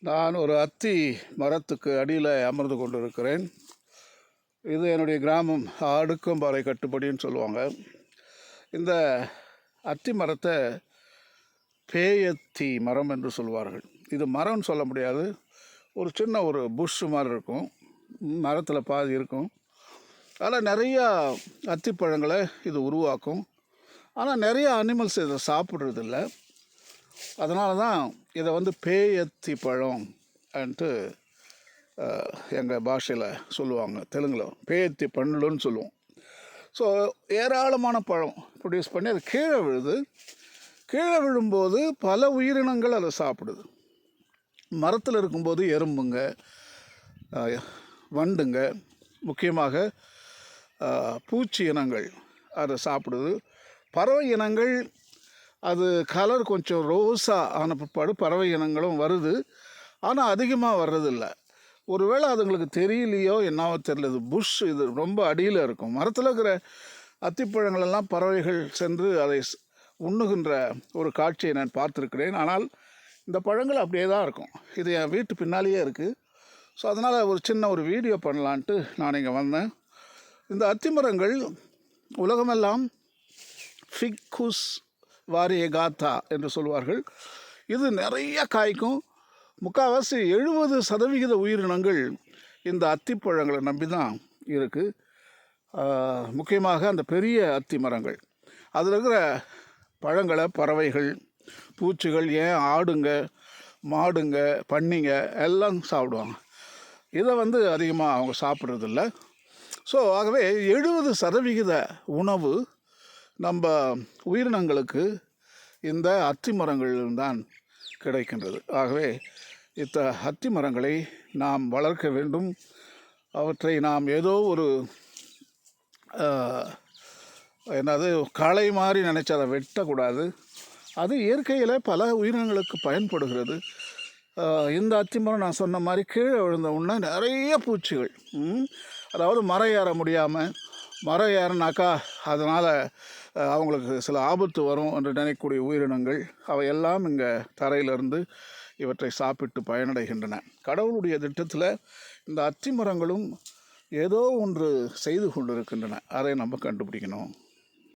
நான் ஒரு அத்தி மரத்துக்கு அடியில் அமர்ந்து கொண்டிருக்கிறேன். இது என்னுடைய கிராமம் அடுக்கம்பாறை கட்டுப்படின்னு சொல்லுவாங்க. இந்த அத்தி மரத்தை பேயத்தி மரம் என்று சொல்வார்கள். இது மரம்னு சொல்ல முடியாது. ஒரு சின்ன ஒரு புஷ் மாதிரி இருக்கும். மரத்தில் பாதி இருக்கும். அதில் நிறையா அத்திப்பழங்களை இது உருவாக்கும். ஆனால் நிறையா அனிமல்ஸ் இதை சாப்பிட்றதில்ல. அதனால தான் இதை வந்து பேயத்தி பழம் அன்ட்டு எங்கள் பாஷையில் சொல்லுவாங்க தெலுங்கில். பேயத்தி பண்டுன்னு சொல்லுவோம். ஸோ ஏராளமான பழம் ப்ரொடியூஸ் பண்ணி அது கீழே விழுது. கீழே விழும்போது பல உயிரினங்கள் அதை சாப்பிடுது. மரத்தில் இருக்கும்போது எறும்புங்க வண்டுங்க முக்கியமாக பூச்சி இனங்கள் அதை சாப்பிடுது. பறவை இனங்கள் அது கலர் கொஞ்சம் ரோஸாக ஆன பிற்பாடு பறவை இனங்களும் வருது. ஆனால் அதிகமாக வர்றதில்ல. ஒருவேளை அதுங்களுக்கு தெரியலையோ என்னவோ தெரியல. இது புஷ் இது ரொம்ப அடியில் இருக்கும். மரத்தில் இருக்கிற அத்திப்பழங்களெல்லாம் பறவைகள் சென்று அதை உண்ணுகின்ற ஒரு காட்சியை நான் பார்த்துருக்கிறேன். ஆனால் இந்த பழங்கள் அப்படியே தான் இருக்கும். இது என் வீட்டு பின்னாலேயே இருக்குது ஸோ அதனால் ஒரு சின்ன ஒரு வீடியோ பண்ணலான்ட்டு நான் இங்கே வந்தேன். இந்த அத்திமரங்கள் உலகமெல்லாம் ஃபிக்குஸ் வாரியகாத்தா என்று சொல்வார்கள். இது நிறைய காய்க்கும். முக்கால்வாசி எழுபது சதவிகித உயிரினங்கள் இந்த அத்திப்பழங்களை நம்பி தான் இருக்குது முக்கியமாக அந்த பெரிய அத்தி மரங்கள். அதில் இருக்கிற பழங்களை பறவைகள் பூச்சிகள் ஏன் ஆடுங்க மாடுங்க பன்னிங்க எல்லாம் சாப்பிடுவாங்க. இதை வந்து அதிகமாக அவங்க சாப்பிட்றதில்ல. ஸோ ஆகவே எழுபது சதவிகித உணவு நம்ம உயிரினங்களுக்கு இந்த அத்தி மரங்களில்தான் கிடைக்கின்றது. ஆகவே இத்த அத்தி மரங்களை நாம் வளர்க்க வேண்டும். அவற்றை நாம் ஏதோ ஒரு என்னது களை மாதிரி நினச்சி அதை வெட்டக்கூடாது. அது இயற்கையில் பல உயிரினங்களுக்கு பயன்படுகிறது. இந்த அத்திமரம் நான் சொன்ன மாதிரி கீழே விழுந்த உடனே நிறைய பூச்சிகள் அதாவது மரம் ஏற முடியாமல் மரம் ஏறினாக்கா அதனால் அவங்களுக்கு சில ஆபத்து வரும் என்று நினைக்கக்கூடிய உயிரினங்கள் அவையெல்லாம் இங்கே தரையிலிருந்து இவற்றை சாப்பிட்டு பயனடைகின்றன. கடவுளுடைய திட்டத்தில் இந்த அத்தி மரங்களும் ஏதோ ஒன்று செய்து கொண்டிருக்கின்றன. அதை நம்ம கண்டுபிடிக்கணும்.